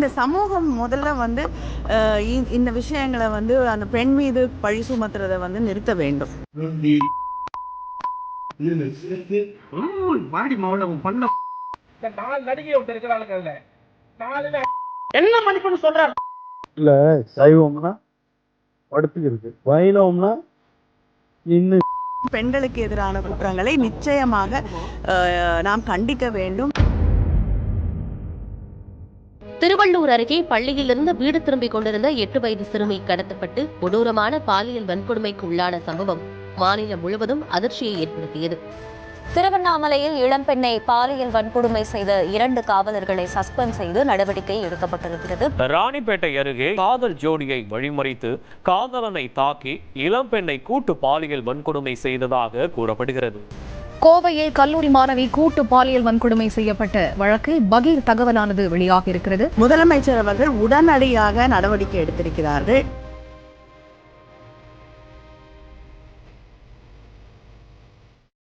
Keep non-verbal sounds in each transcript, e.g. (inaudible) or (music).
இந்த சமூகம் முதல்ல வந்து இந்த விஷயங்களை வந்து அந்த பெண் மீது பழி சுமத்துறதை வந்து நிறுத்த வேண்டும். என்ன மன்னிப்புன்னு சொல்றாரு? இல்ல சைவம்னா படுத்துக்கிறது. வைணவம்னா இன்னும் பெண்களுக்கு எதிரான குற்றங்களை நிச்சயமாக நாம் கண்டிக்க வேண்டும். திருவள்ளூர் அருகே பள்ளியிலிருந்து வீடு திரும்பிக் கொண்டிருந்த எட்டு வயது சிறுமி கடத்தப்பட்டு கொடூரமான பாலியல் வன்கொடுமைக்கு உள்ளான சம்பவம் மாநிலம் முழுவதும் அதிர்ச்சியை ஏற்படுத்தியது. திருவண்ணாமலையில் இளம்பெண்ணை பாலியல் வன்கொடுமை செய்த இரண்டு காவலர்களை சஸ்பெண்ட் செய்து நடவடிக்கை எடுக்கப்பட்டிருக்கிறது. ராணிப்பேட்டை அருகே காதல் ஜோடியை வழிமறித்து காதலனை தாக்கி இளம்பெண்ணை கூட்டு பாலியல் வன்கொடுமை செய்ததாக கூறப்படுகிறது. கோவையில் கல்லூரி மாணவி கூட்டு பாலியல் வன்கொடுமை செய்யப்பட்ட வழக்கு பகீர் தகவலானது வெளியாகி இருக்கிறது. முதலமைச்சர் அவர்கள் உடனடியாக நடவடிக்கை எடுத்திருக்கிறார்கள்.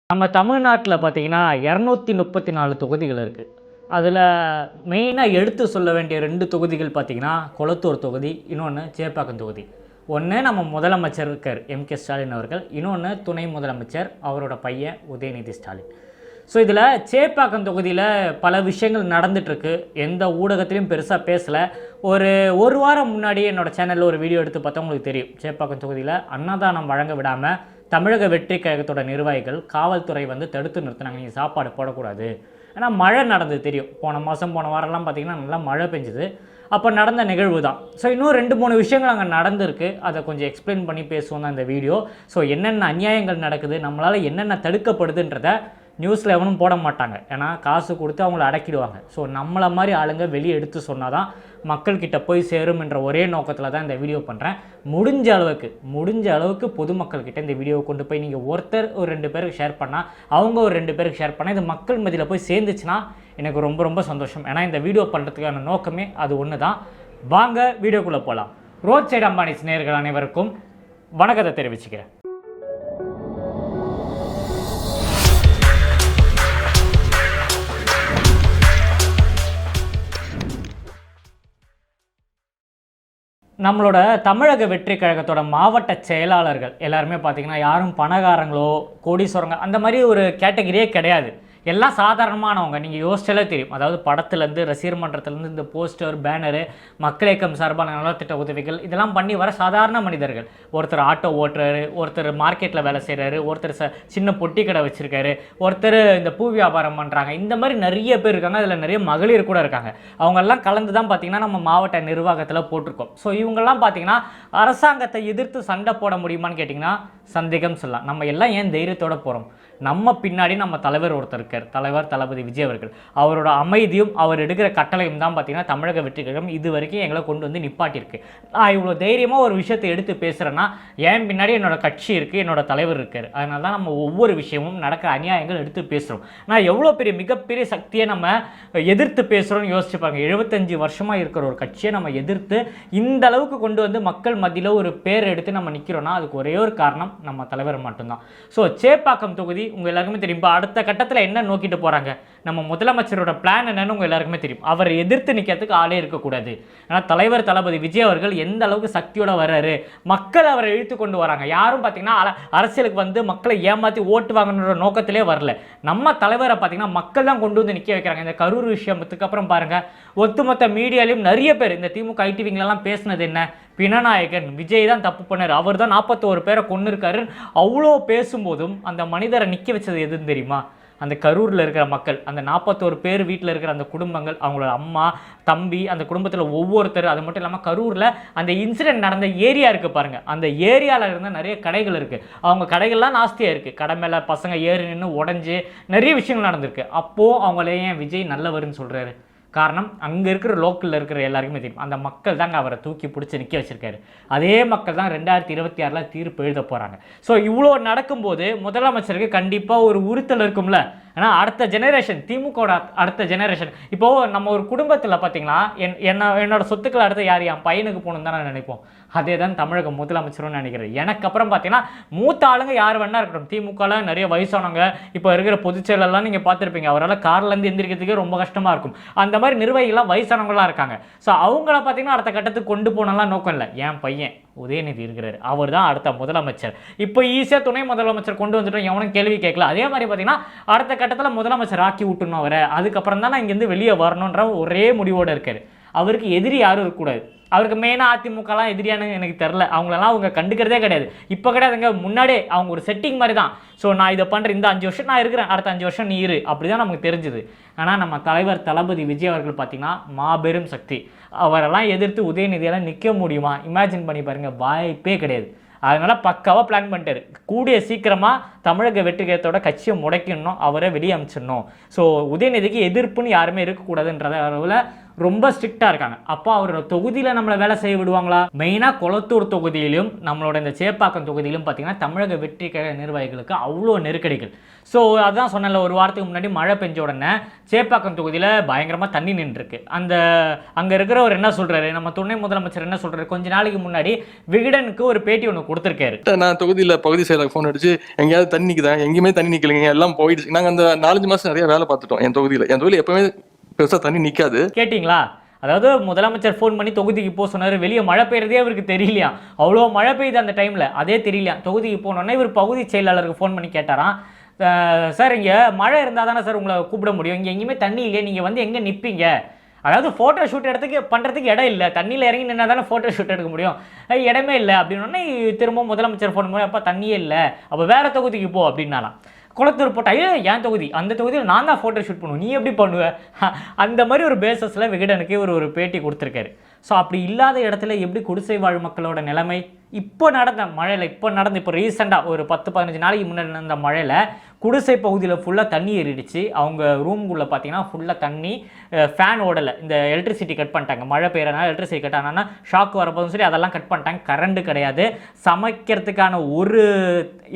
நம்ம தமிழ்நாட்டில் பார்த்தீங்கன்னா இரநூத்தி முப்பத்தி நாலு தொகுதிகள் இருக்குது அதில் மெயினாக எடுத்து சொல்ல வேண்டிய ரெண்டு தொகுதிகள் பார்த்தீங்கன்னா கொளத்தூர் தொகுதி இன்னொன்று சேப்பாக்கம் தொகுதி. ஒன்று நம்ம முதலமைச்சர் இருக்கார் எம் கே ஸ்டாலின் அவர்கள். இன்னொன்று துணை முதலமைச்சர் அவரோட பையன் உதயநிதி ஸ்டாலின். ஸோ இதில் சேப்பாக்கம் தொகுதியில் பல விஷயங்கள் நடந்துட்டுருக்கு. எந்த ஊடகத்திலையும் பெருசாக பேசலை. ஒரு ஒரு வாரம் முன்னாடி என்னோடய சேனலில் ஒரு வீடியோ எடுத்து பார்த்தா உங்களுக்கு தெரியும். சேப்பாக்கம் தொகுதியில் அன்னதானம் வழங்க விடாமல் தமிழக வெற்றி கழகத்தோட நிர்வாகிகள் காவல்துறை வந்து தடுத்து நிறுத்தினாங்க. நீங்கள் சாப்பாடு போடக்கூடாது. ஏன்னா மழை நடந்தது தெரியும். போன மாதம் போன வாரம்லாம் பார்த்தீங்கன்னா நல்லா மழை பெஞ்சுது. அப்போ நடந்த நிகழ்வு தான் ஸோ இன்னும் ரெண்டு மூணு விஷயங்கள் அங்கே நடந்திருக்கு. அதை கொஞ்சம் எக்ஸ்பிளைன் பண்ணி பேசுவோம் தான் இந்த வீடியோ ஸோ என்னென்ன அநியாயங்கள் நடக்குது நம்மளால் என்னென்ன தடுக்கப்படுதுன்றதை நியூஸில் எவனும் போட மாட்டாங்க. ஏன்னா காசு கொடுத்து அவங்கள அடக்கிடுவாங்க. ஸோ நம்மளை மாதிரி ஆளுங்க வெளியே எடுத்து சொன்னால் தான் மக்கள்கிட்ட போய் சேரும் என்ற ஒரே நோக்கத்தில் தான் இந்த வீடியோ பண்ணுறேன் முடிஞ்ச அளவுக்கு முடிஞ்ச அளவுக்கு பொதுமக்கள்கிட்ட இந்த வீடியோவை கொண்டு போய் நீங்கள் ஒருத்தர் ஒரு ரெண்டு பேருக்கு ஷேர் பண்ணால் அவங்க ஒரு ரெண்டு பேருக்கு ஷேர் பண்ணால் இது மக்கள் மதியில் போய் சேர்ந்துச்சுன்னா எனக்கு ரொம்ப ரொம்ப சந்தோஷம். ஏன்னா இந்த வீடியோ பண்ணுறதுக்கான நோக்கமே அது ஒன்று தான் வாங்க வீடியோக்குள்ளே போகலாம் ரோட் சைடு அம்பானிஸ் நேர்கள் அனைவருக்கும் வணக்கத்தை தெரிவிச்சுக்கிறேன். நம்மளோட தமிழக வெற்றி கழகத்தோட மாவட்ட செயலாளர்கள் எல்லாருமே பார்த்தீங்கன்னா யாரும் பணக்காரங்களோ கோடீஸ்வரங்க அந்த மாதிரி ஒரு கேட்டகரியே கிடையாது. எல்லாம் சாதாரணமானவங்க. நீங்கள் யோசிச்சாலே தெரியும். அதாவது படத்துலேருந்து ரசிகர் மன்றத்துலேருந்து இந்த போஸ்டர் பேனரு மக்கள் இயக்கம் சார்பான நலத்திட்ட உதவிகள் இதெல்லாம் பண்ணி வர சாதாரண மனிதர்கள். ஒருத்தர் ஆட்டோ ஓட்டுறாரு ஒருத்தர் மார்க்கெட்டில் வேலை செய்கிறாரு ஒருத்தர் ச சின்ன பொட்டி கடை வச்சுருக்காரு ஒருத்தர் இந்த பூ வியாபாரம் பண்ணுறாங்க இந்த மாதிரி நிறைய பேர் இருக்காங்க. அதில் நிறைய மகளிர் கூட இருக்காங்க. அவங்கெல்லாம் கலந்து தான் பார்த்தீங்கன்னா நம்ம மாவட்ட நிர்வாகத்தில் போட்டிருக்கோம். ஸோ இவங்கெல்லாம் பார்த்தீங்கன்னா அரசாங்கத்தை எதிர்த்து சண்டை போட முடியுமான்னு கேட்டிங்கன்னா சந்தேகம் சொல்லலாம். நம்ம எல்லாம் ஏன் தைரியத்தோட போகிறோம் நம்ம பின்னாடி நம்ம தலைவர் ஒருத்தர் இருக்கார். தலைவர் தளபதி விஜய் அவர்கள். அவரோட அமைதியும் அவர் எடுக்கிற கட்டளையும் தான் பார்த்தீங்கன்னா தமிழக வெற்றி கழகம் இது வரைக்கும் எங்களை கொண்டு வந்து நிப்பாட்டியிருக்கு. நான் இவ்வளோ தைரியமாக ஒரு விஷயத்தை எடுத்து பேசுகிறேன்னா ஏன் பின்னாடி என்னோட கட்சி இருக்குது என்னோட தலைவர் இருக்கார். அதனால தான் நம்ம ஒவ்வொரு விஷயமும் நடக்கிற அநியாயங்கள் எடுத்து பேசுகிறோம் நான் எவ்வளோ பெரிய மிகப்பெரிய சக்தியை நம்ம எதிர்த்து பேசுகிறோம்னு யோசிச்சுப்பாங்க எழுபத்தஞ்சு வருஷமாக இருக்கிற ஒரு கட்சியை நம்ம எதிர்த்து இந்த அளவுக்கு கொண்டு வந்து மக்கள் மத்தியில் ஒரு பேர் எடுத்து நம்ம நிற்கிறோன்னா அதுக்கு ஒரே ஒரு காரணம் நம்ம தலைவர் மட்டும்தான். ஸோ சேப்பாக்கம் தொகுதி உங்கள் எல்லாருக்குமே தெரியும். இப்போ அடுத்த கட்டத்தில் என்ன நோக்கிட்டு போகிறாங்க நம்ம முதலமைச்சரோட பிளான் என்னன்னு உங்கள் எல்லாருக்குமே தெரியும். அவரை எதிர்த்து நிற்கிறதுக்கு ஆளே இருக்கக்கூடாது. ஏன்னா தலைவர் தளபதி விஜய் அவர்கள் எந்த அளவுக்கு சக்தியோட வர்றாரு? மக்கள் அவரை இழுத்து கொண்டு வராங்க. யாரும் பார்த்தீங்கன்னா அரசியலுக்கு வந்து மக்களை ஏமாற்றி ஓட்டு வாங்கணுன்ற நோக்கத்திலே வரல. நம்ம தலைவரை பார்த்தீங்கன்னா மக்கள் தான் கொண்டு வந்து நிற்க வைக்கிறாங்க. இந்த கரூர் விஷயத்துக்கு அப்புறம் பாருங்க. ஒட்டுமொத்த மீடியாலையும் நிறைய பேர் இந்த திமுக ஐடிவிங்களெல்லாம் பேசினது என்ன? பிணநாயகன் விஜய் தான் தப்பு பண்ணார். அவர் தான் நாற்பத்தோரு பேரை கொண்டு இருக்காரு அவ்வளோ பேசும்போதும் அந்த மனிதரை நிற்க வச்சது எதுன்னு தெரியுமா? அந்த கரூரில் இருக்கிற மக்கள் அந்த நாற்பத்தோரு பேர் வீட்டில் இருக்கிற அந்த குடும்பங்கள் அவங்களோட அம்மா தம்பி அந்த குடும்பத்தில் ஒவ்வொருத்தர் அது மட்டும் இல்லாமல் கரூரில் அந்த இன்சிடென்ட் நடந்த ஏரியா இருக்குது பாருங்கள் அந்த ஏரியாவில் இருந்த நிறைய கடைகள் இருக்குது அவங்க கடைகள்லாம் நாஸ்தியாக இருக்குது கடை மேலே பசங்க ஏறி நின்று உடஞ்சி நிறைய விஷயங்கள் நடந்திருக்கு. அப்போது அவங்களே ஏன் விஜய் நல்லவர்னு சொல்கிறாரு காரணம் அங்கே இருக்கிற லோக்கலில் இருக்கிற எல்லாருக்குமே தெரியும். அந்த மக்கள் தாங்க அவரை தூக்கி பிடிச்சி நிற்க வச்சிருக்காரு. அதே மக்கள் தான் ரெண்டாயிரத்தி இருபத்தி ஆறில் தீர்ப்பு எழுத போகிறாங்க ஸோ இவ்வளோ நடக்கும்போது முதலமைச்சருக்கு கண்டிப்பாக ஒரு உறுத்தல் இருக்கும்ல? ஆனால் அடுத்த ஜெனரேஷன் திமுகவோட அடுத்த ஜெனரேஷன் இப்போது நம்ம ஒரு குடும்பத்தில் பார்த்தீங்கன்னா என் என்ன என்னோட சொத்துக்கள் அடுத்து யார் என் பையனுக்கு போகணுன்னு தான் நான் நினைப்போம். அதே தான் தமிழக முதலமைச்சரும் நினைக்கிறேன் எனக்கு அப்புறம் பார்த்தீங்கன்னா மூத்த ஆளுங்க யார் வேணா இருக்கட்டும். திமுகவில் நிறைய வயசானவங்க இப்போ இருக்கிற பொதுச்செயலெல்லாம் நீங்கள் பார்த்துருப்பீங்க அவரால் கார்லேருந்து எந்திரிக்கிறதுக்கே ரொம்ப கஷ்டமாக இருக்கும். அந்த மாதிரி நிர்வாகிகள்லாம் வயசானவங்களாம் இருக்காங்க. ஸோ அவங்கள பார்த்தீங்கன்னா அடுத்த கட்டத்துக்கு கொண்டு போனலாம் நோக்கம் இல்லை. என் பையன். உதயநிதி இருக்கிறார். அவர் தான் அடுத்த முதலமைச்சர். இப்போ ஈஸியாக துணை முதலமைச்சர் கொண்டு வந்துட்டோம். எவனும் கேள்வி கேட்கல. அதே மாதிரி பார்த்தீங்கன்னா அடுத்த கட்டத்தில் முதலமைச்சர் ஆக்கி விட்டுணும் அவரை. அதுக்கப்புறம் தான் நான் இங்கேருந்து வெளியே வரணுன்ற ஒரே முடிவோடு இருக்கார். அவருக்கு எதிரி யாரும் இருக்கக்கூடாது. அவருக்கு மெயினாக அதிமுகலாம் எதிரியானு எனக்கு தெரில அவங்களெல்லாம் அவங்க கண்டுக்கிறதே கிடையாது. இப்போ கிடையாதுங்க. முன்னாடியே அவங்க ஒரு செட்டிங் மாதிரி தான். ஸோ நான் இதை பண்ணுறேன் இந்த அஞ்சு வருஷம் நான் இருக்கிறேன். அடுத்த அஞ்சு வருஷம் நீ இரு. அப்படி தான் நமக்கு தெரிஞ்சுது. ஆனால் நம்ம தலைவர் தளபதி விஜய் அவர்கள் பார்த்திங்கன்னா மாபெரும் சக்தி. அவரெல்லாம் எதிர்த்து உதயநிதியெல்லாம் நிற்க முடியுமா? இமேஜின் பண்ணி பாருங்கள் வாய்ப்பே கிடையாது. அதனால் பக்காவாக பிளான் பண்ணிட்டாரு. கூடிய சீக்கிரமாக தமிழக வெற்றிகரத்தோட கட்சியை முடைக்கணும் அவரை வெளியே அமிச்சிடணும் ஸோ உதயநிதிக்கு எதிர்ப்புன்னு யாருமே இருக்கக்கூடாதுன்றத அளவில் ரொம்ப ஸ்ட்ரிக்டாக இருக்காங்க. அப்போ அவரோட தொகுதியில் நம்மளை வேலை செய்ய விடுவாங்களா? மெயினாக கொளத்தூர் தொகுதியிலும் நம்மளோட இந்த சேப்பாக்கம் தொகுதியிலும் பார்த்தீங்கன்னா தமிழக வெற்றி கழக நிர்வாகிகளுக்கு அவ்வளோ நெருக்கடிகள். ஸோ அதான் சொன்னல ஒரு வாரத்துக்கு முன்னாடி மழை பெஞ்ச உடனே சேப்பாக்கம் தொகுதியில் பயங்கரமாக தண்ணி நின்றுருக்கு. அந்த அங்கே இருக்கிறவர் என்ன சொல்கிறாரு நம்ம துணை முதலமைச்சர் என்ன சொல்கிறாரு கொஞ்ச நாளைக்கு முன்னாடி விகடனுக்கு ஒரு பேட்டி ஒன்று கொடுத்துருக்காரு. நான் தொகுதியில் பகுதி செயலர் ஃபோன் அடிச்சு எங்கேயாவது தண்ணி நிற்குதா எங்கேயுமே தண்ணி நிற்கலைங்க எல்லாம் போயிடுச்சு. நாங்கள் அந்த நாலஞ்சு மாதம் நிறைய வேலை பார்த்துட்டோம் என் தொகுதியில். என் தொகுதியில் எப்பவுமே பெருசாக தண்ணி நிற்காது கேட்டிங்களா? அதாவது முதலமைச்சர் ஃபோன் பண்ணி தொகுதிக்கு போக சொன்னார். வெளியே மழை பெய்யறதே அவருக்கு தெரியலையா? அவ்வளோ மழை பெய்யுது அந்த டைமில் அதே தெரியலையா? தொகுதிக்கு போனோன்னே இவர் பகுதி செயலாளருக்கு ஃபோன் பண்ணி கேட்டாராம். சார் இங்கே மழை இருந்தால் தானே சார் உங்களை கூப்பிட முடியும். இங்கே எங்கேயுமே தண்ணி இல்லையே. நீங்கள் வந்து எங்கே நிற்பீங்க அதாவது ஃபோட்டோ ஷூட் இடத்துக்கு பண்ணுறதுக்கு இடம் இல்லை. தண்ணியில் இறங்கி நின்னா தானே ஃபோட்டோ ஷூட் எடுக்க முடியும். இடமே இல்லை. அப்படின்னோடனே திரும்ப முதலமைச்சர் ஃபோன் பண்ணி அப்போ தண்ணியே இல்லை. அப்போ வேறு தொகுதிக்கு போ. அப்படின்னாலாம் குளத்தூர் போட்டால் ஏ என் தொகுதி அந்த தொகுதியில் நான் தான் ஃபோட்டோ ஷூட் பண்ணுவேன். நீ எப்படி பண்ணுவ? (laughs) அந்த மாதிரி ஒரு பேசஸில் விகடனுக்கு ஒரு ஒரு பேட்டி கொடுத்துருக்காரு. ஸோ அப்படி இல்லாத இடத்துல எப்படி குடிசை வாழ் மக்களோட நிலைமை? இப்போ நடந்த மழையில் இப்போ நடந்த இப்போ ரீசெண்டாக ஒரு பத்து பதினஞ்சு நாளைக்கு முன்னாடி நடந்த மழையில் குடிசை பகுதியில் ஃபுல்லாக தண்ணி ஏறிடுச்சு. அவங்க ரூம்குள்ளே பார்த்தீங்கன்னா ஃபுல்லாக தண்ணி ஃபேன் ஓடலை. இந்த எலக்ட்ரிசிட்டி கட் பண்ணிட்டாங்க. மழை பெய்யறனால எலக்ட்ரிசிட்டி கட் ஆனால் ஷாக் வரப்போதும் சரி அதெல்லாம் கட் பண்ணிட்டாங்க. கரண்ட் கிடையாது. சமைக்கிறதுக்கான ஒரு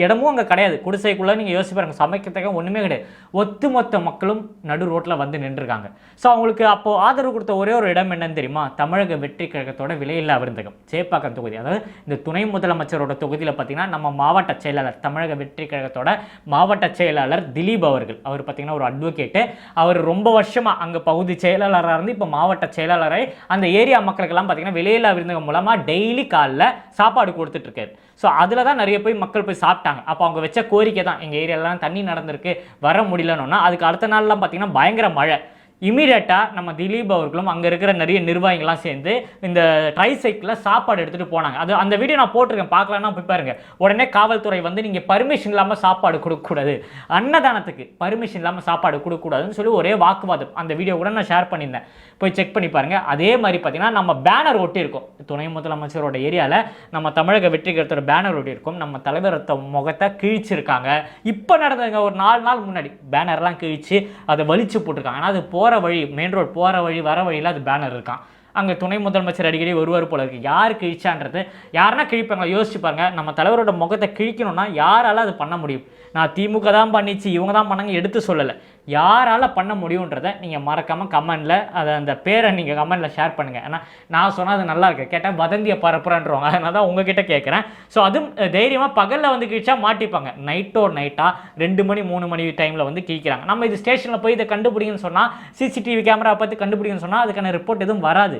இடமும் அங்கே கிடையாது. குடிசைக்குள்ளே நீங்கள் யோசிச்சு பாருங்கள் சமைக்கிறதுக்காக ஒன்றுமே கிடையாது. ஒத்துமொத்த மக்களும் நடு ரோட்டில் வந்து நின்றுருக்காங்க. ஸோ அவங்களுக்கு அப்போது ஆதரவு கொடுத்த ஒரே ஒரு இடம் என்னன்னு தெரியுமா? தமிழக வெற்றி கழகத்தோட விலையில்லா விருந்தகம் சேப்பாக்கம் தொகுதி. அதாவது இந்த துணை முதலமைச்சரோட தொகுதியில் பார்த்தீங்கன்னா நம்ம மாவட்ட செயலாளர் தமிழக வெற்றி கழகத்தோட மாவட்ட செயலாளர் திலீப் அவர்கள். அவர் பார்த்தீங்கன்னா ஒரு அட்வொகேட்டு அவர் ரொம்ப வருஷமாக அங்கே பகுதி செயலாளராக இருந்து இப்போ மாவட்ட செயலாளரை அந்த ஏரியா மக்களுக்கெல்லாம் பார்த்தீங்கன்னா விலையில்லா விருந்தகம் மூலமாக டெய்லி காலில் சாப்பாடு கொடுத்துட்ருக்காரு. ஸோ அதில் தான் நிறைய போய் மக்கள் போய் சாப்பிட்டாங்க. அப்போ அவங்க வச்ச கோரிக்கை தான் எங்கள் ஏரியாலலாம் தண்ணி நடந்திருக்கு வர முடியலன்னா அதுக்கு அடுத்த நாள்லாம் பார்த்தீங்கன்னா பயங்கர மழை. இமீடியட்டாக நம்ம திலீப் அவர்களும் அங்கே இருக்கிற நிறைய நிர்வாகிகள்லாம் சேர்ந்து இந்த ட்ரைசைக்கிளில் சாப்பாடு எடுத்துகிட்டு போனாங்க. அது அந்த வீடியோ நான் போட்டிருக்கேன். பார்க்கலன்னா போய் பாருங்க. உடனே காவல்துறை வந்து நீங்கள் பர்மிஷன் இல்லாமல் சாப்பாடு கொடுக்கக்கூடாது. அன்னதானத்துக்கு பர்மிஷன் இல்லாமல் சாப்பாடு கொடுக்கக்கூடாதுன்னு சொல்லி ஒரே வாக்குவாதம். அந்த வீடியோ கூட நான் ஷேர் பண்ணியிருந்தேன். போய் செக் பண்ணி பாருங்கள் அதே மாதிரி பார்த்தீங்கன்னா நம்ம பேனர் ஒட்டியிருக்கோம் துணை முதலமைச்சரோட ஏரியாவில் நம்ம தமிழக வெற்றிகரத்தோட பேனர் ஒட்டியிருக்கோம் நம்ம தலைவர் முகத்தை கிழிச்சிருக்காங்க. இப்போ நடந்ததுங்க ஒரு நாலு நாள் முன்னாடி. பேனர்லாம் கிழிச்சு அதை வலிச்சு போட்டிருக்காங்க. ஆனால் அது போ போகிற வழி மெயின் ரோட் போகிற வழி வர வழியில் அது பேனர் இருக்கான் அங்கே துணை முதலமைச்சர் அடிக்கடி வருவார் போல இருக்கு. யார் கிழிச்சான்றது? யாருன்னா கிழிப்பாங்களா? யோசிச்சு பாருங்கள் நம்ம தலைவரோட முகத்தை கிழிக்கணும்னா யாரால அது பண்ண முடியும்? நான் திமுக தான் பண்ணிச்சு இவங்க தான் பண்ணாங்க எடுத்து சொல்லலை. யாரால் பண்ண முடியுன்றதை நீங்கள் மறக்காமல் கமெண்டில் அதை அந்த பேரை நீங்கள் கமெண்டில் ஷேர் பண்ணுங்கள் ஏன்னா நான் சொன்னால் அது நல்லா இருக்கு. கேட்டால் வதந்தியை பரப்புறன்றவங்க. அதனால தான் உங்ககிட்ட கேட்குறேன் ஸோ அதுவும் தைரியமாக பகலில் வந்து கிழிச்சா மாட்டிப்பாங்க. நைட்டோ நைட்டாக ரெண்டு மணி மூணு மணி டைமில் வந்து கிழிக்கிறாங்க. நம்ம இது ஸ்டேஷனில் போய் இதை கண்டுபிடிங்கன்னு சொன்னால் சிசிடிவி கேமரா பார்த்து கண்டுபிடிங்கன்னு சொன்னால் அதுக்கான ரிப்போர்ட் எதுவும் வராது.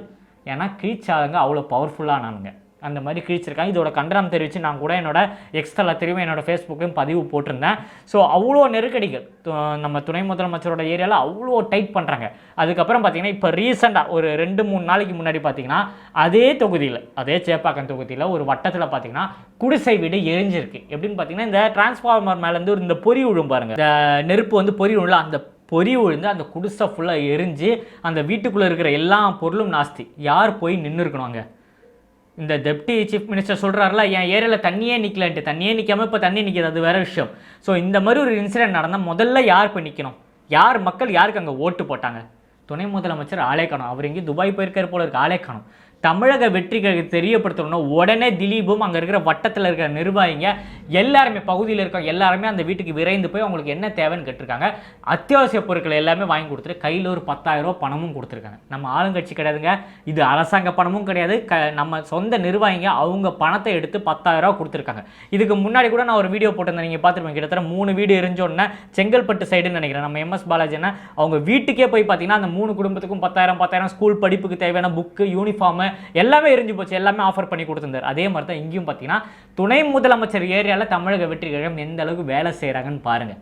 ஏன்னா கிழிச்சாளுங்க அவ்வளோ பவர்ஃபுல்லானானுங்க அந்த மாதிரி கிழிச்சிருக்காங்க. இதோட கண்டனம் தெரிவித்து நான் கூட என்னோட எக்ஸ்ட்ரா தெரியும் என்னோட ஃபேஸ்புக்கையும் பதிவு போட்டிருந்தேன். ஸோ அவ்வளோ நெருக்கடிகள் து- நம்ம துணை முதலமைச்சரோட ஏரியாவில் அவ்வளோ டைட் பண்ணுறாங்க அதுக்கப்புறம் பார்த்தீங்கன்னா இப்போ ரீசெண்டாக ஒரு ரெண்டு மூணு நாளைக்கு முன்னாடி பார்த்தீங்கன்னா அதே தொகுதியில் அதே சேப்பாக்கம் தொகுதியில் ஒரு வட்டத்தில் பார்த்தீங்கன்னா குடிசை வீடு எரிஞ்சிருக்கு. எப்படின்னு பார்த்தீங்கன்னா இந்த டிரான்ஸ்ஃபார்மர் மேலேருந்து இந்த பொறி விழும் பாருங்கள் இந்த நெருப்பு வந்து பொறி விழும் அந்த பொறி விழுந்து அந்த குடிசை ஃபுல்லாக எரிஞ்சு அந்த வீட்டுக்குள்ளே இருக்கிற எல்லா பொருளும் நாஸ்தி. யார் போய் நின்று இருக்கணும் அங்கே? இந்த டெப்டி சீஃப் மினிஸ்டர் சொல்கிறாருல என் ஏரியாவில் தண்ணியே நிற்கலன்ட்டு தண்ணியே நிற்காம இப்போ தண்ணி நிற்கிது அது வேற விஷயம். ஸோ இந்த மாதிரி ஒரு இன்சிடென்ட் நடந்தால் முதல்ல யார் போய் நிற்கணும் யார் மக்கள் யாருக்கு அங்கே ஓட்டு போட்டாங்க? துணை முதலமைச்சர் ஆளே காணும். அவர் எங்கேயும் துபாய் போயிருக்கிற போல இருக்கு. ஆளே காணும். தமிழக வெற்றி கழகத்தை தெரியப்படுத்தணும் உடனே திலீபும் அங்கே இருக்கிற வட்டத்தில் இருக்கிற நிர்வாகிங்க எல்லாருமே பகுதியில் இருக்க எல்லாருமே அந்த வீட்டுக்கு விரைந்து போய் அவங்களுக்கு என்ன தேவைன்னு கேட்டிருக்காங்க. அத்தியாவசிய பொருட்கள் எல்லாமே வாங்கி கொடுத்துட்டு கையில் ஒரு பத்தாயிரம் ரூபா பணமும் கொடுத்துருக்காங்க. நம்ம ஆளுங்கட்சி கிடையாதுங்க. இது அரசாங்க பணமும் கிடையாது. க நம்ம சொந்த நிர்வாகிங்க அவங்க பணத்தை எடுத்து பத்தாயிரம் ரூபா கொடுத்துருக்காங்க. இதுக்கு முன்னாடி கூட நான் ஒரு வீடியோ போட்டிருந்தேன். நீங்கள் பார்த்துருப்பேன் கிட்டத்தட்ட மூணு வீடு எரிஞ்சோடனே செங்கல்பட்டு சைடுன்னு நினைக்கிறேன். நம்ம எம்எஸ் பாலாஜினா அவங்க வீட்டுக்கே போய் பார்த்தீங்கன்னா அந்த மூணு குடும்பத்துக்கும் பத்தாயிரம் பத்தாயிரம் ஸ்கூல் படிப்புக்கு தேவையான புக்கு யூனிஃபார்மு எல்லாமே எரிஞ்சு போச்சு. எல்லாமே ஆஃபர் பண்ணி கொடுத்துருந்தார். அதே மாதிரி தான் இங்கேயும் பார்த்தீங்கன்னா துணை முதலமைச்சர் ஏரியாவில் தமிழக வெற்றி கழகம் எந்த அளவுக்கு வேலை செய்கிறாங்கன்னு பாருங்கள்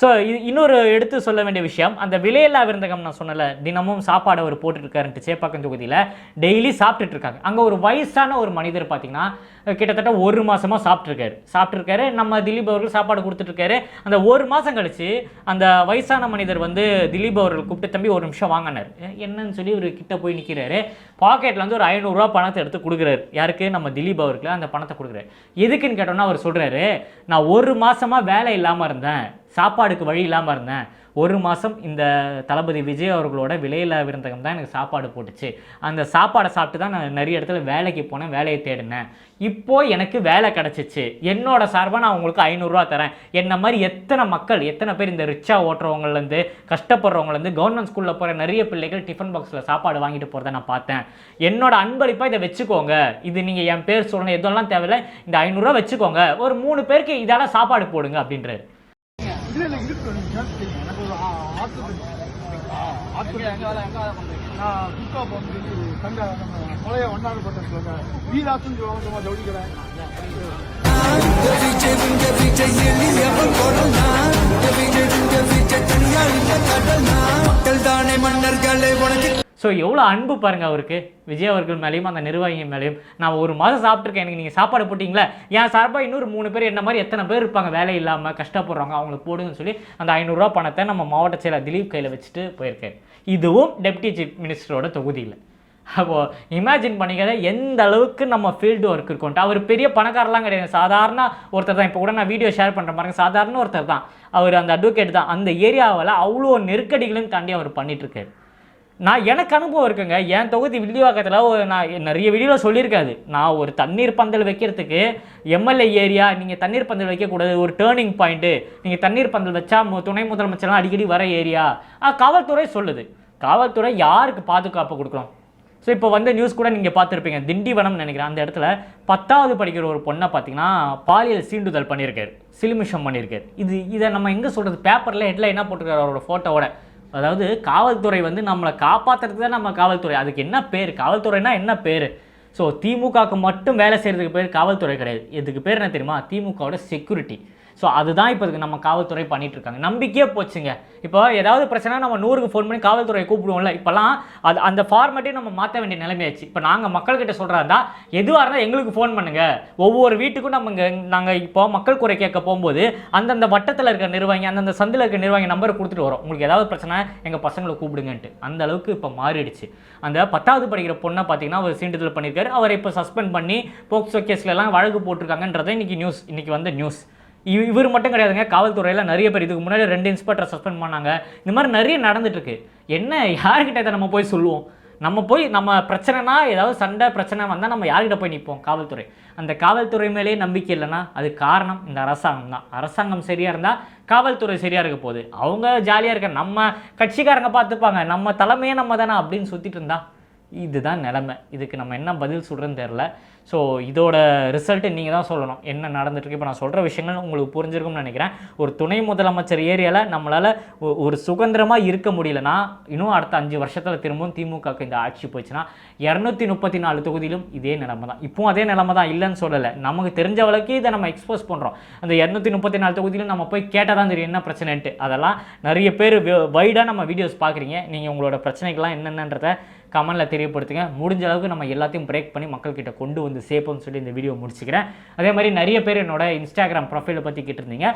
ஸோ இன்னொரு எடுத்து சொல்ல வேண்டிய விஷயம். அந்த விலையில்லா விருந்தகம் நான் சொன்னல தினமும் சாப்பாடு அவர் போட்டுட்ருக்காருன்ட்டு சேப்பாக்கம் தொகுதியில் டெய்லி சாப்பிட்டுட்டு இருக்காங்க அங்கே ஒரு வயசான ஒரு மனிதர் பார்த்தீங்கன்னா கிட்டத்தட்ட ஒரு மாதமாக சாப்பிட்ருக்காரு சாப்பிட்ருக்காரு நம்ம திலீப் அவர்கள் சாப்பாடு கொடுத்துட்ருக்காரு. அந்த ஒரு மாதம் கழித்து அந்த வயசான மனிதர் வந்து திலீப் அவர்கள் கூப்பிட்டு தம்பி ஒரு நிமிஷம் வாங்கினார் என்னன்னு சொல்லி ஒரு கிட்ட போய் நிற்கிறாரு பாக்கெட்டில் வந்து ஒரு ஐநூறுரூவா பணத்தை எடுத்து கொடுக்குறாரு. யாருக்கு? நம்ம திலீப் அவருக்கு அந்த பணத்தை கொடுக்குறாரு. எதுக்குன்னு கேட்டோம்னா அவர் சொல்கிறாரு நான் ஒரு மாதமாக வேலை இல்லாமல் இருந்தேன். சாப்பாடுக்கு வழி இல்லாமல் இருந்தேன் ஒரு மாதம் இந்த தளபதி விஜய் அவர்களோட விலையில்லா விருந்தகம் தான் எனக்கு சாப்பாடு போட்டுச்சு. அந்த சாப்பாடை சாப்பிட்டு தான் நான் நிறைய இடத்துல வேலைக்கு போனேன் வேலையை தேடினேன். இப்போ எனக்கு வேலை கிடச்சிச்சு. என்னோட சார்பாக நான் உங்களுக்கு ஐநூறுரூவா தரேன். என்ன மாதிரி எத்தனை மக்கள் எத்தனை பேர் இந்த ரிச்சா ஓட்டுறவங்கலேருந்து கஷ்டப்படுறவங்கலேருந்து கவர்மெண்ட் ஸ்கூலில் போகிற நிறைய பிள்ளைகள் டிஃபன் பாக்ஸில் சாப்பாடு வாங்கிட்டு போகிறத நான் பார்த்தேன். என்னோட அன்பளிப்பாக இதை வச்சுக்கோங்க. இது நீங்கள் என் பேர் சொல்லணும் எதுவெல்லாம் தேவையில்லை இந்த ஐநூறுரூவா வச்சுக்கோங்க. ஒரு மூணு பேருக்கு இதால சாப்பாடு போடுங்க அப்படின்றாரு. எனக்கு ஒரு ஆஸ்பத்திரி ஆஸ்பத்திரி நான் வந்து நம்ம பழைய சொல்லுவாங்க சும்மா ஸோ எவ்வளோ அன்பு பாருங்க அவருக்கு. விஜய் அவர்கள் மேலேயும் அந்த நிர்வாகிகள் மேலேயும். நான் ஒரு மாதம் சாப்பிட்ருக்கேன் எனக்கு நீங்கள் சாப்பாடு போட்டிங்களா? என் சார்பாக இன்னொரு மூணு பேர் என்ன மாதிரி எத்தனை பேர் இருப்பாங்க? வேலை இல்லாமல் கஷ்டப்படுறாங்க அவங்களுக்கு போடுங்கன்னு சொல்லி அந்த ஐநூறுரூவா பணத்தை நம்ம மாவட்ட செயலர் திலீப் கையில் வச்சுட்டு போயிருக்காரு. இதுவும் டெப்டி சீஃப் மினிஸ்டரோட தொகுதியில். அப்போது இமேஜின் பண்ணிக்கிற எந்த அளவுக்கு நம்ம ஃபீல்டு ஒர்க் இருக்கோன்ட்டு. அவர் பெரிய பணக்காரலாம் கிடையாது. சாதாரண ஒருத்தர் தான். இப்போ கூட நான் வீடியோ ஷேர் பண்ணுற பாருங்க. சாதாரண ஒருத்தர் தான். அவர் அந்த அட்வொகேட் தான். அந்த ஏரியாவில் அவ்வளோ நெருக்கடிகளையும் தாண்டி அவர் பண்ணிகிட்ருக்காரு நான் எனக்கு அனுபவம் இருக்குங்க. என் தொகுதி வில்லிவாக்கத்தில் நான் நிறைய வீடியோவில் சொல்லியிருக்காது நான் ஒரு தண்ணீர் பந்தல் வைக்கிறதுக்கு எம்எல்ஏ ஏரியா நீங்கள் தண்ணீர் பந்தல் வைக்கக்கூடாது. ஒரு டேர்னிங் பாயிண்ட்டு நீங்கள் தண்ணீர் பந்தல் வச்சா மு- துணை முதலமைச்சர்லாம் அடிக்கடி வர ஏரியா ஆ காவல்துறை சொல்லுது. காவல்துறை யாருக்கு பாதுகாப்பு கொடுக்குறோம் ஸோ இப்போ வந்து நியூஸ் கூட நீங்கள் பார்த்துருப்பீங்க. திண்டிவனம்னு நினைக்கிறேன். அந்த இடத்துல பத்தாவது படிக்கிற ஒரு பொண்ணை பார்த்தீங்கன்னா பாலியல் சீண்டுதல் பண்ணியிருக்காரு. சிலுமிஷம் பண்ணியிருக்காரு. இது இதை நம்ம எங்கே சொல்கிறது பேப்பரில் ஹெட்லைன் என்ன போட்டிருக்காரு அவரோட ஃபோட்டோவோட அதாவது காவல்துறை வந்து நம்மளை காப்பாற்றுறதுக்கு தான் நம்ம காவல்துறை. அதுக்கு என்ன பேர்? காவல்துறைனா என்ன பேர்? ஸோ திமுகவுக்கு மட்டும் வேலை செய்கிறதுக்கு பேர் காவல்துறை கிடையாது. இதுக்கு பேர் என்ன தெரியுமா? திமுகவோட செக்யூரிட்டி ஸோ அதுதான் இப்போ இதுக்கு நம்ம காவல்துறை பண்ணிட்டு இருக்காங்க நம்பிக்கையே போச்சுங்க. இப்போ ஏதாவது பிரச்சனை நம்ம நூறுக்கு ஃபோன் பண்ணி காவல்துறையை கூப்பிடுவோம்ல இப்போலாம் அது அந்த ஃபார்மேட்டையும் நம்ம மாற்ற வேண்டிய நிலைமையாச்சு. இப்போ நாங்கள் மக்கள்கிட்ட சொல்கிறதா எதுவாக இருந்தால் எங்களுக்கு ஃபோன் பண்ணுங்கள் ஒவ்வொரு வீட்டுக்கும் நம்ம இங்கே நாங்கள் இப்போ மக்கள் குறை கேட்க போகும்போது அந்தந்த வட்டத்தில் இருக்க நிர்வாகி அந்தந்த சந்தில் இருக்க நிர்வாகி நம்பரை கொடுத்துட்டு வரோம். உங்களுக்கு ஏதாவது பிரச்சனை எங்கள் பசங்களை கூப்பிடுங்கன்ட்டு. அந்த அளவுக்கு இப்போ மாறிடுச்சு. அந்த பத்தாவது படிக்கிற பொண்ணை பார்த்தீங்கன்னா அவர் சீண்டுதல் பண்ணியிருக்காரு. அவரை இப்போ சஸ்பெண்ட் பண்ணி போக்சோ கேஸ்லலாம் வழக்கு போட்டிருக்காங்கன்றதை இன்றைக்கி நியூஸ் இன்றைக்கி வந்த நியூஸ் இவர் மட்டும் கிடையாதுங்க. காவல்துறையில் நிறைய பேர் இதுக்கு முன்னாடி ரெண்டு இன்ஸ்பெக்டரை சஸ்பெண்ட் பண்ணாங்க. இந்த மாதிரி நிறைய நடந்துட்டுருக்கு. என்ன யார்கிட்ட இதை நம்ம போய் சொல்லுவோம்? நம்ம போய் நம்ம பிரச்சனைனா ஏதாவது சண்டை பிரச்சனை வந்தால் நம்ம யார்கிட்ட போய் நிற்போம் காவல்துறை. அந்த காவல்துறை மேலேயே நம்பிக்கை இல்லைன்னா அது காரணம் இந்த அரசாங்கம் தான். அரசாங்கம் சரியாக இருந்தால் காவல்துறை சரியாக இருக்க போகுது. அவங்க ஜாலியாக இருக்க நம்ம கட்சிக்காரங்க பார்த்துப்பாங்க. நம்ம தலைமையே நம்ம தானே அப்படின்னு சுற்றிட்டு இருந்தா இதுதான் நிலமை. இதுக்கு நம்ம என்ன பதில் சொல்கிறேன்னு தெரில ஸோ இதோட ரிசல்ட்டு நீங்கள் தான் சொல்லணும். என்ன நடந்துட்டுருக்கு? இப்போ நான் சொல்கிற விஷயங்கள் உங்களுக்கு புரிஞ்சிருக்கும்னு நினைக்கிறேன். ஒரு துணை முதலமைச்சர் ஏரியாவில் நம்மளால் ஒரு சுதந்திரமாக இருக்க முடியலனா இன்னும் அடுத்த அஞ்சு வருஷத்தில் திரும்பவும் திமுகவுக்கு இந்த ஆட்சி போச்சுன்னா இரநூத்தி முப்பத்தி நாலு தொகுதியிலும் இதே நிலமை தான். இப்போவும் அதே நிலமை தான் இல்லைன்னு சொல்லலை. நமக்கு தெரிஞ்ச அளவுக்கு இதை நம்ம எக்ஸ்போஸ் பண்ணுறோம் அந்த இரநூத்தி முப்பத்தி நாலு தொகுதியிலும் நம்ம போய் கேட்டால் தான் தெரியும் என்ன பிரச்சனைன்ட்டு. அதெல்லாம் நிறைய பேர் வைடாக நம்ம வீடியோஸ் பார்க்குறீங்க நீங்கள் உங்களோட பிரச்சனைகள்லாம் என்னென்னன்றதை கமெண்டில் தெரியப்படுத்துங்க. முடிஞ்ச அளவுக்கு நம்ம எல்லாத்தையும் பிரேக் பண்ணி மக்கள்கிட்ட கொண்டு வந்து சேர்ப்போம்னு சொல்லி இந்த வீடியோ முடிச்சுக்கிறேன். அதே மாதிரி நிறைய பேர் என்னோட இன்ஸ்டாகிராம் ப்ரொஃபைலை பற்றி கேட்டிருந்தீங்க.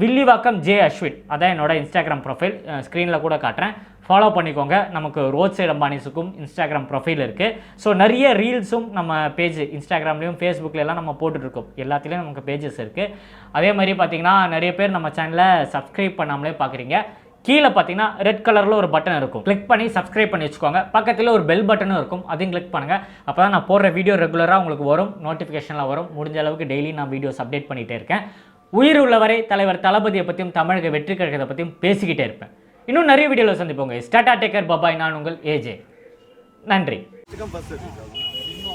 வில்லிவாக்கம் ஜே அஸ்வின் அதான் என்னோட இன்ஸ்டாகிராம் ப்ரொஃபைல் ஸ்க்ரீனில் கூட காட்டுறேன். ஃபாலோ பண்ணிக்கோங்க. நமக்கு ரோட் சைடு அம்பானிஸுக்கும் இன்ஸ்டாகிராம் ப்ரொஃபைல் இருக்குது ஸோ நிறைய ரீல்ஸும் நம்ம பேஜ் இன்ஸ்டாகிராம்லேயும் ஃபேஸ்புக்கில் எல்லாம் நம்ம போட்டுட்ருக்கோம். எல்லாத்துலேயும் நமக்கு பேஜஸ் இருக்குது அதே மாதிரி பார்த்தீங்கன்னா நிறைய பேர் நம்ம சேனலை சப்ஸ்கிரைப் பண்ணாமலே பார்க்குறீங்க கீழே பார்த்தீங்கன்னா ரெட் கலரில் ஒரு பட்டன் இருக்கும். கிளிக் பண்ணி சப்ஸ்கிரைப் பண்ணி வச்சுக்கோங்க. பக்கத்தில் ஒரு பெல் பட்டனும் இருக்கும். அதையும் கிளிக் பண்ணுங்கள் அப்போ தான் நான் போடுற வீடியோ ரெகுலராக உங்களுக்கு வரும். நோட்டிஃபிகேஷனில் வரும். முடிஞ்ச அளவுக்கு டெய்லி நான் வீடியோஸ் அப்டேட் பண்ணிகிட்டே இருக்கேன். உயிர் உள்ளவரை தலைவர் தளபதியை பற்றியும் தமிழக வெற்றி கழகத்தை பற்றியும் பேசிக்கிட்டே இருப்பேன். இன்னும் நிறைய வீடியோவில் சந்திப்போங்க ஸ்டாட்டா டேக்கர் பபாய் நான் உங்கள் ஏஜே நன்றி.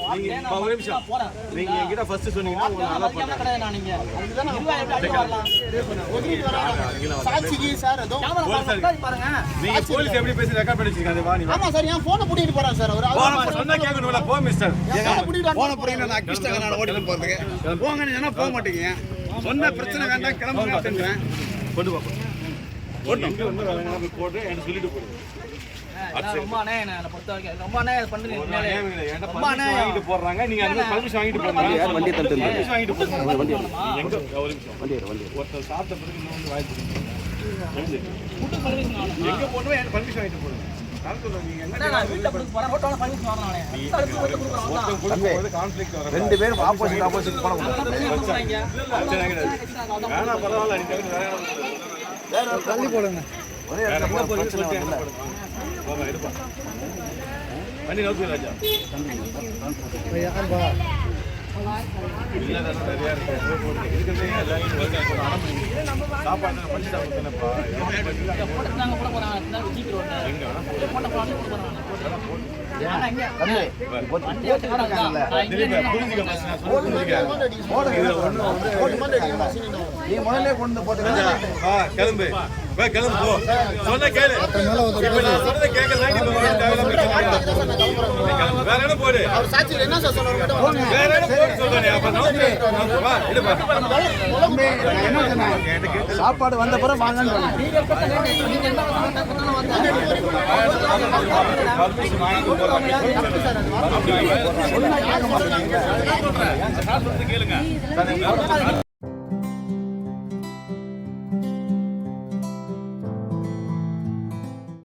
நீங்க என்கிட்ட ஃபர்ஸ்ட் சொன்னீங்கன்னா உங்களுக்கு நல்லா நீங்க போலீஸ் எப்படி பேசி ரெக்கார்ட் பண்ணி வச்சிருக்காங்க வா நீ ஆமா சார் என் போனை புடிட்டு போறான் சார். அவர் போன சொன்னா கேட்கணும்ல போ மிஸ்டர் போன புடிங்க நான் கிருஷ்ண நான் ஓடிட்டு போறதுக்கு. போங்க நீங்க போக மாட்டீங்க. சொன்ன பிரச்சனை வேண்டாம் கிளம்புங்க அப்படின்றேன். கொண்டு வா போட்டு எனக்கு சொல்லிட்டு போடு. ரொம்ப என்னை பொறுத்த வரைக்கும். ரொம்ப ரொம்ப வாங்கிட்டு போடுறாங்க நீங்க அந்த பர்மிஷன் வாங்கிட்டு போறாங்க வண்டி தட்டு பர்மிஷன் வாங்கிட்டு போறாங்க வண்டி எங்க? ஒரு நிமிஷம். ஒருத்தர் சாப்பிட்ட பிறகு எங்க பர்மிஷன் வாங்கிட்டு ரெண்டு பேரும் ஆப்போசிட் ஆப்போசிட் போன வேணா பரவாயில்ல தள்ளி போடுங்க. இருப்பா. வண்டி நோக்கி ராஜா. இல்லாத நிறைய இருக்கு. இருக்கிறதே எல்லாரும் சாப்பாடு பண்ணி வந்து நீ முதல்ல கொண்டு போட்டு கிளம்பு. வா கிளம்பு போ சொன்ன கேளு இப்ப நான் சொல்றத கேட்கல நீ. வேற போடு என்ன போடு சொல்றேன் அப்ப நான் சாப்பாடு வந்த பிறகு வாங்கன்னு கேளுங்க